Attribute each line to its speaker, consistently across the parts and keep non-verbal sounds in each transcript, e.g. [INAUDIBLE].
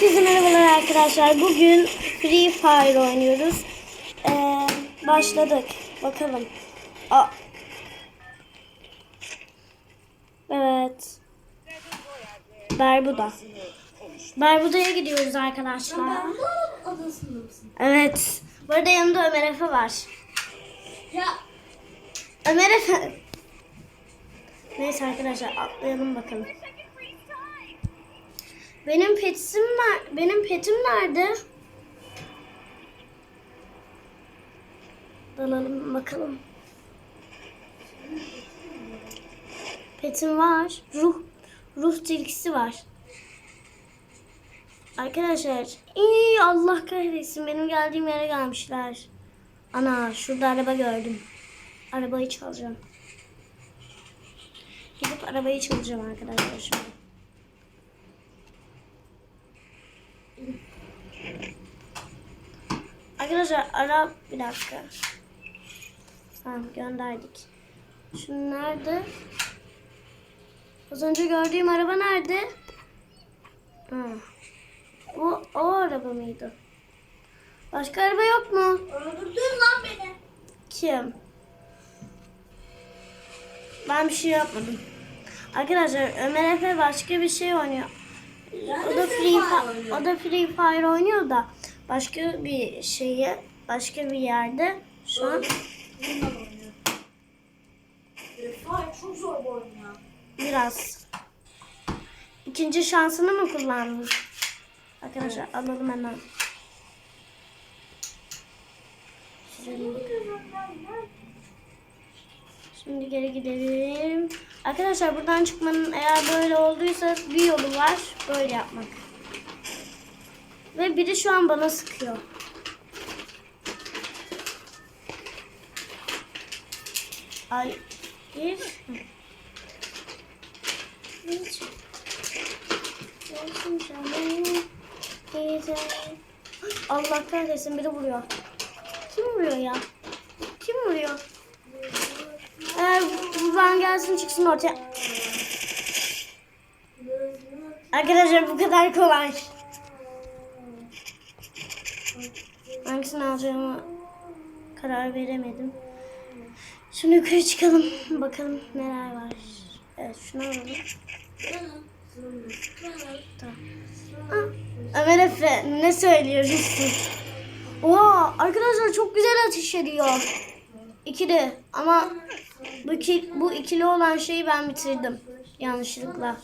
Speaker 1: Herkese merhabalar arkadaşlar. Bugün Free Fire oynuyoruz. Ee, başladık. Bakalım. Aa. Evet. Bermuda. Barbuda'ya gidiyoruz arkadaşlar. Evet. Bu arada yanımda Ömer Efe var.
Speaker 2: Ya
Speaker 1: Ömer Efe. Neyse arkadaşlar atlayalım bakalım. Benim petim var. Benim petim nerede? Dalalım bakalım. Petim var. Ruh ruh tilkisi var. Arkadaşlar, iyi Allah kahretsin benim geldiğim yere gelmişler. Ana şurada araba gördüm. Arabayı çalacağım. Gidip arabayı çalacağım arkadaşlar şimdi. Arkadaşlar ara bir dakika. Tamam gönderdik. Şimdi nerede? Az önce gördüğüm araba nerede? Ha. Bu o araba mıydı? Başka araba yok mu?
Speaker 2: öldürdün lan beni.
Speaker 1: Kim? Ben bir şey yapmadım. Arkadaşlar Ömer Efe başka bir şey oynuyor. O da Free Fire, o da Free Fire oynuyor da başka bir şeyi başka bir yerde şu an.
Speaker 2: Fire çok zor bu oyun ya.
Speaker 1: biraz ikinci şansını mı kullandın? Arkadaşlar alalım hemen. Şimdi geri gidelim. Arkadaşlar buradan çıkmanın eğer böyle olduysa bir yolu var. Böyle yapmak. Ve biri şu an bana sıkıyor. Ay. Bir. Allah kahretsin biri vuruyor. Kim vuruyor ya? Kim vuruyor? Eğer buradan gelsin çıksın ortaya. Arkadaşlar bu kadar kolay. Hangisini alacağımı karar veremedim. Şimdi yukarı çıkalım. Bakalım neler var. Evet şunu alalım. Tamam. Ömer Efe ne söylüyorsun? Oha arkadaşlar çok güzel ateş ediyor. İkili ama bu, iki, bu ikili olan şeyi ben bitirdim yanlışlıkla.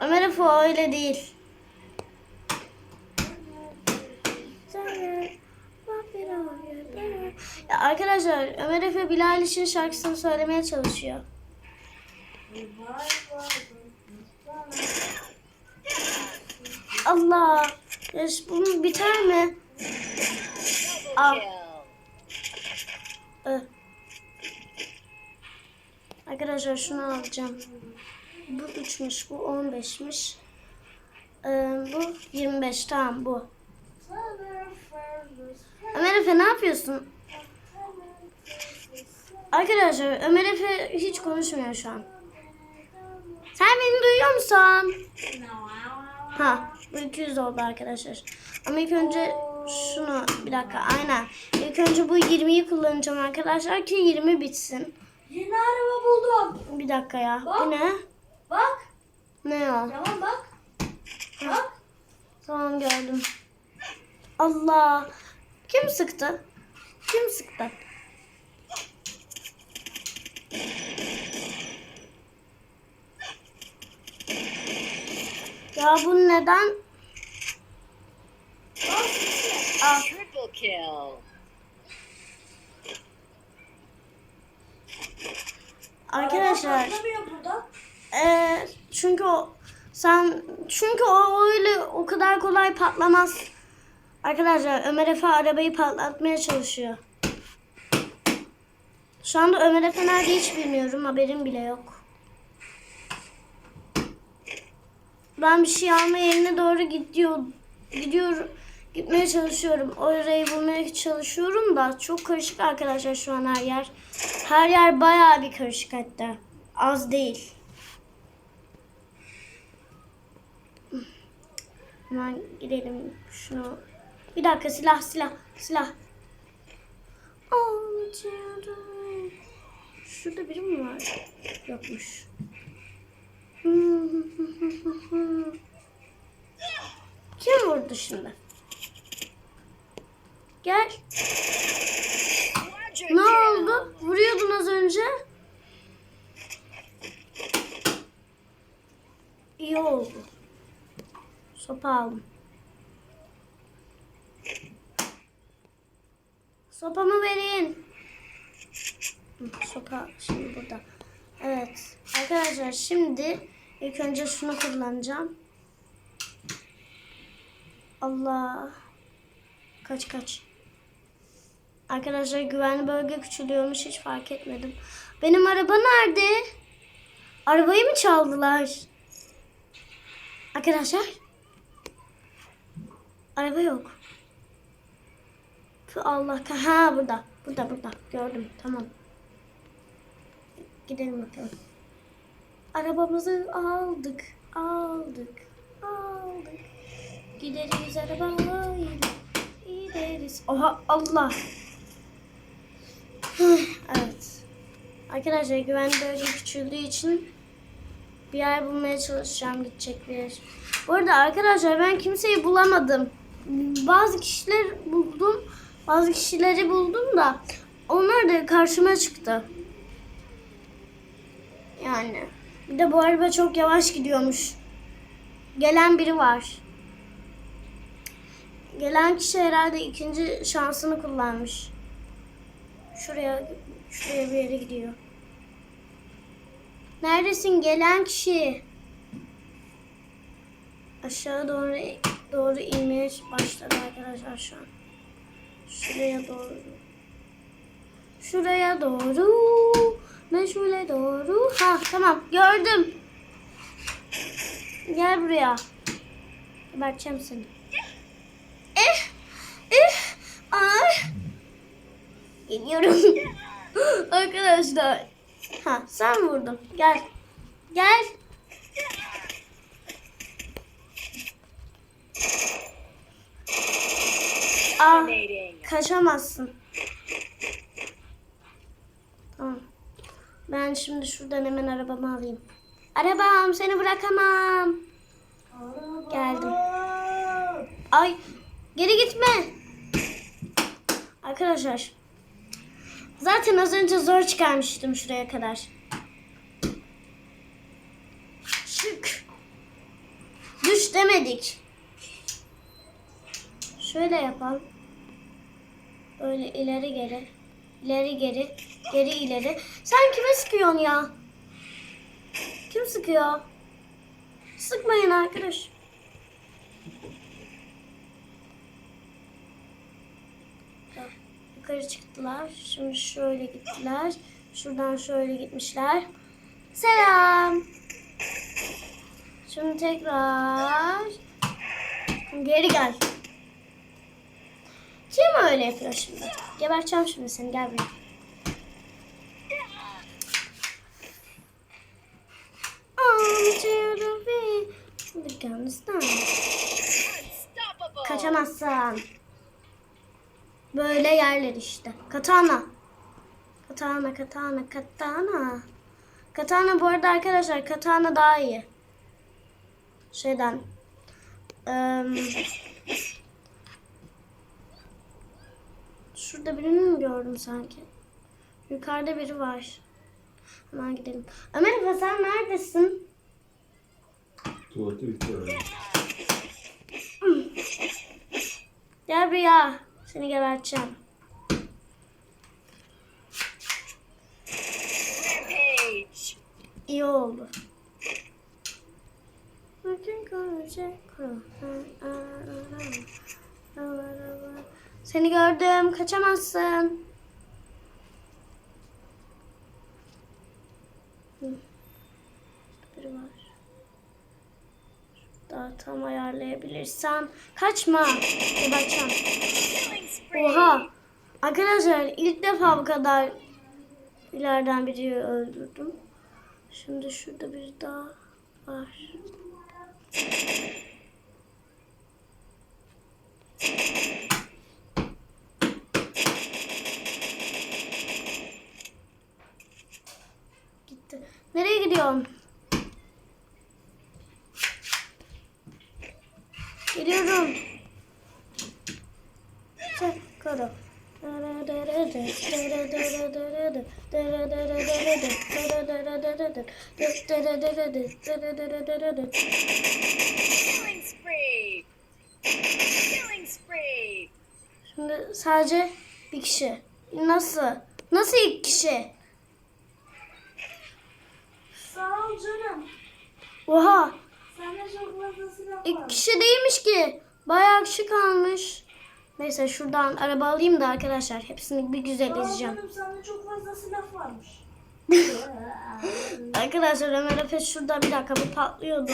Speaker 1: Ömer Efe öyle değil. Ya arkadaşlar Ömer Efe Bilal için şarkısını söylemeye çalışıyor. Allah. Ya bunun biter mi? Al. Arkadaşlar şunu alacağım. Bu 3'müş, bu 15'miş. Ee, bu 25, tamam bu. Ömer Efe ne yapıyorsun? Arkadaşlar Ömer Efe hiç konuşmuyor şu an. Sen beni duyuyor musun? Ha, bu 200 oldu arkadaşlar. Ama ilk önce şunu bir dakika aynen. İlk önce bu 20'yi kullanacağım arkadaşlar ki 20 bitsin.
Speaker 2: Yeni araba buldum.
Speaker 1: Bir dakika ya. Bu ne?
Speaker 2: Bak.
Speaker 1: Ne o?
Speaker 2: Tamam bak. Bak.
Speaker 1: Tamam gördüm. Allah. Kim sıktı? Kim sıktı? Ya bu neden? Al.
Speaker 3: Triple kill.
Speaker 1: Arkadaşlar. Ee, çünkü o sen çünkü o öyle o kadar kolay patlamaz. Arkadaşlar Ömer Efe arabayı patlatmaya çalışıyor. Şu anda Ömer Efe nerede hiç bilmiyorum. Haberim bile yok. Ben bir şey alma yerine doğru gidiyor gidiyor gitmeye çalışıyorum. Orayı bulmaya çalışıyorum da çok karışık arkadaşlar şu an her yer. Her yer bayağı bir karışık hatta. Az değil. Hemen gidelim şunu. Bir dakika silah silah silah. Acıyorum. Şurada biri mi var? Yokmuş. Kim vurdu şimdi? Gel. Ne oldu? Vuruyordun az önce. İyi oldu. Sopa aldım. Sopamı verin. Sopa şimdi burada. Evet. Arkadaşlar şimdi ilk önce şunu kullanacağım. Allah. Kaç kaç. Arkadaşlar güvenli bölge küçülüyormuş hiç fark etmedim. Benim araba nerede? Arabayı mı çaldılar? Arkadaşlar. Araba yok. Allah ha burada. Burada burada gördüm tamam. Gidelim bakalım. Arabamızı aldık. Aldık. Aldık. Gideriz arabayla. Gideriz. Oha Allah. Evet. Arkadaşlar güvenli bölge küçüldüğü için bir yer bulmaya çalışacağım gidecek bir yer. Bu arada arkadaşlar ben kimseyi bulamadım. Bazı kişiler buldum. Bazı kişileri buldum da onlar da karşıma çıktı. Yani bir de bu araba çok yavaş gidiyormuş. Gelen biri var. Gelen kişi herhalde ikinci şansını kullanmış. Şuraya şuraya bir yere gidiyor. Neredesin gelen kişi? Aşağı doğru doğru inmeye başladı arkadaşlar şu an. Şuraya doğru. Şuraya doğru. Meşhule doğru. Ha tamam gördüm. Gel buraya. Geberteceğim seni. Eh, eh, ay. Geliyorum. [LAUGHS] Arkadaşlar. Ha sen vurdun. Gel. Gel. Aa, kaçamazsın. Tamam. Ben şimdi şuradan hemen arabamı alayım. Arabam seni bırakamam. Geldim. Ay geri gitme. Arkadaşlar. Zaten az önce zor çıkarmıştım şuraya kadar. Şık. Düş demedik. Şöyle yapalım. Böyle ileri geri. ileri geri. Geri ileri. Sen kime sıkıyorsun ya? Kim sıkıyor? Sıkmayın arkadaş. Yukarı çıktılar. Şimdi şöyle gittiler. Şuradan şöyle gitmişler. Selam. Şimdi tekrar geri gel. Kim öyle yapıyor şimdi? Geberteceğim şimdi seni. Gel buraya. Down. Kaçamazsın. Böyle yerler işte. Katana. Katana, katana, katana. Katana bu arada arkadaşlar katana daha iyi. Şeyden. em, şurada birini mi gördüm sanki? Yukarıda biri var. Hemen gidelim. Ömer Efe sen neredesin?
Speaker 3: Tuvalete bitti herhalde.
Speaker 1: Gel buraya. Seni geberteceğim. İyi oldu. Seni gördüm. Kaçamazsın. Biri var. Daha tam ayarlayabilirsem. Kaçma.
Speaker 4: Killing spree.
Speaker 1: Oha. Arkadaşlar ilk defa bu kadar ileriden biri öldürdüm. Şimdi şurada bir daha var. Geliyorum. Geliyorum.
Speaker 4: Spree.
Speaker 1: Şimdi sadece bir kişi. Nasıl? Nasıl ilk kişi?
Speaker 2: Sağ ol canım.
Speaker 1: Oha!
Speaker 2: Sende çok fazla silah
Speaker 1: İlk
Speaker 2: var.
Speaker 1: kişi değilmiş ki. Bayağı kişi kalmış. Neyse şuradan araba alayım da arkadaşlar. Hepsini bir güzel izleyeceğim.
Speaker 2: canım sende çok fazla silah varmış. [LAUGHS]
Speaker 1: Arkadaşlar Ömer Efe şurada bir dakika bu patlıyordu.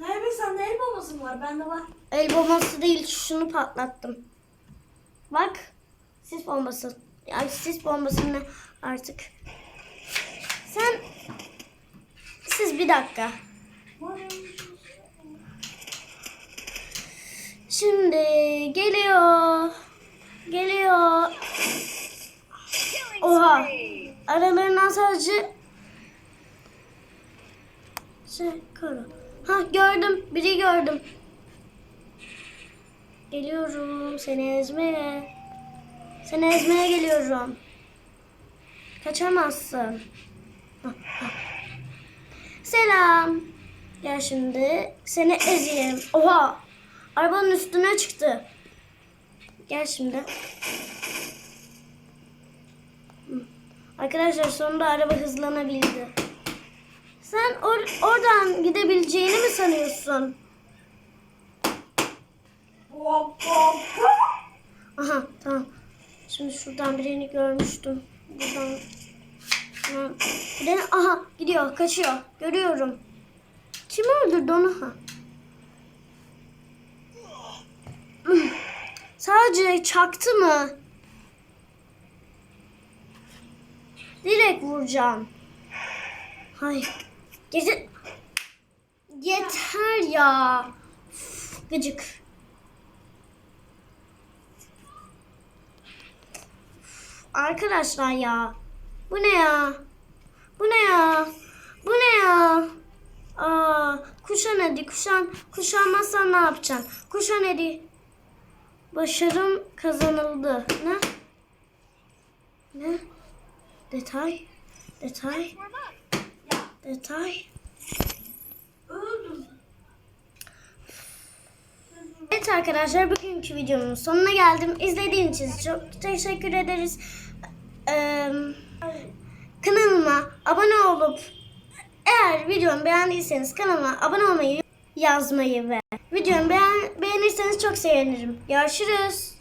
Speaker 2: Nerede sende el bombası mı var? Bende var.
Speaker 1: El bombası değil şunu patlattım. Bak sis bombası. Ya sis bombası ne artık. Sen siz bir dakika. Şimdi geliyor. Geliyor. Oha. Aralarından sadece şey koru. Ha gördüm. Biri gördüm. Geliyorum seni ezmeye. Seni ezmeye geliyorum. Kaçamazsın. Selam. Gel şimdi seni ezeyim. Oha. Arabanın üstüne çıktı. Gel şimdi. Arkadaşlar sonunda araba hızlanabildi. Sen or- oradan gidebileceğini mi sanıyorsun? Aha tamam. Şimdi şuradan birini görmüştüm. Buradan aha gidiyor kaçıyor. Görüyorum. Kim öldürdü onu ha? Sadece çaktı mı? Direkt vuracağım. Hayır. Gece... Yeter ya. Üf, Gıcık. Arkadaşlar ya. Bu ne ya? Bu ne ya? Bu ne ya? Aa, kuşan hadi kuşan. Kuşanmazsan ne yapacaksın? Kuşan hadi. Başarım kazanıldı. Ne? Ne? Detay. Detay. Detay.
Speaker 2: Öldüm.
Speaker 1: Evet arkadaşlar bugünkü videomun sonuna geldim. İzlediğiniz için çok teşekkür ederiz. Ee, kanalıma abone olup eğer videomu beğendiyseniz kanalıma abone olmayı yazmayı ve videomu beğen, beğenirseniz çok sevinirim. Görüşürüz.